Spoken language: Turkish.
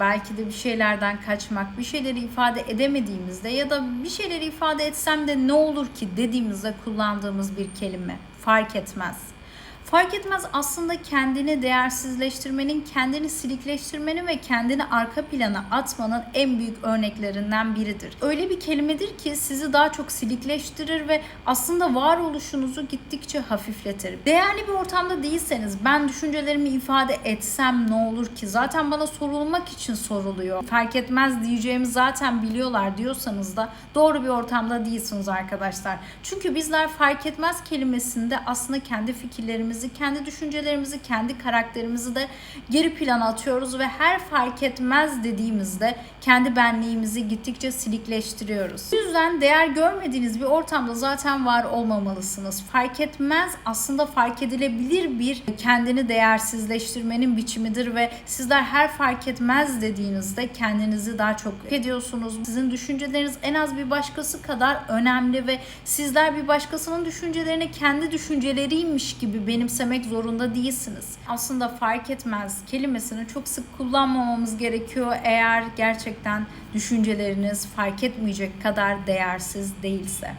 belki de bir şeylerden kaçmak, bir şeyleri ifade edemediğimizde ya da bir şeyleri ifade etsem de ne olur ki dediğimizde kullandığımız bir kelime. Fark etmez. Fark etmez aslında kendini değersizleştirmenin, kendini silikleştirmenin ve kendini arka plana atmanın en büyük örneklerinden biridir. Öyle bir kelimedir ki sizi daha çok silikleştirir ve aslında varoluşunuzu gittikçe hafifletir. Değerli bir ortamda değilseniz ben düşüncelerimi ifade etsem ne olur ki? Zaten bana sorulmak için soruluyor. Fark etmez diyeceğimi zaten biliyorlar diyorsanız da doğru bir ortamda değilsiniz arkadaşlar. Çünkü bizler fark etmez kelimesinde aslında kendi fikirlerimizi, kendi düşüncelerimizi, kendi karakterimizi de geri plana atıyoruz ve her fark etmez dediğimizde kendi benliğimizi gittikçe silikleştiriyoruz. Bu yüzden değer görmediğiniz bir ortamda zaten var olmamalısınız. Fark etmez aslında fark edilebilir bir kendini değersizleştirmenin biçimidir ve sizler her fark etmez dediğinizde kendinizi daha çok ediyorsunuz. Sizin düşünceleriniz en az bir başkası kadar önemli ve sizler bir başkasının düşüncelerini kendi düşünceleriymiş gibi benimsemek zorunda değilsiniz. Aslında fark etmez kelimesini çok sık kullanmamamız gerekiyor eğer gerçekten düşünceleriniz fark etmeyecek kadar değersiz değilse.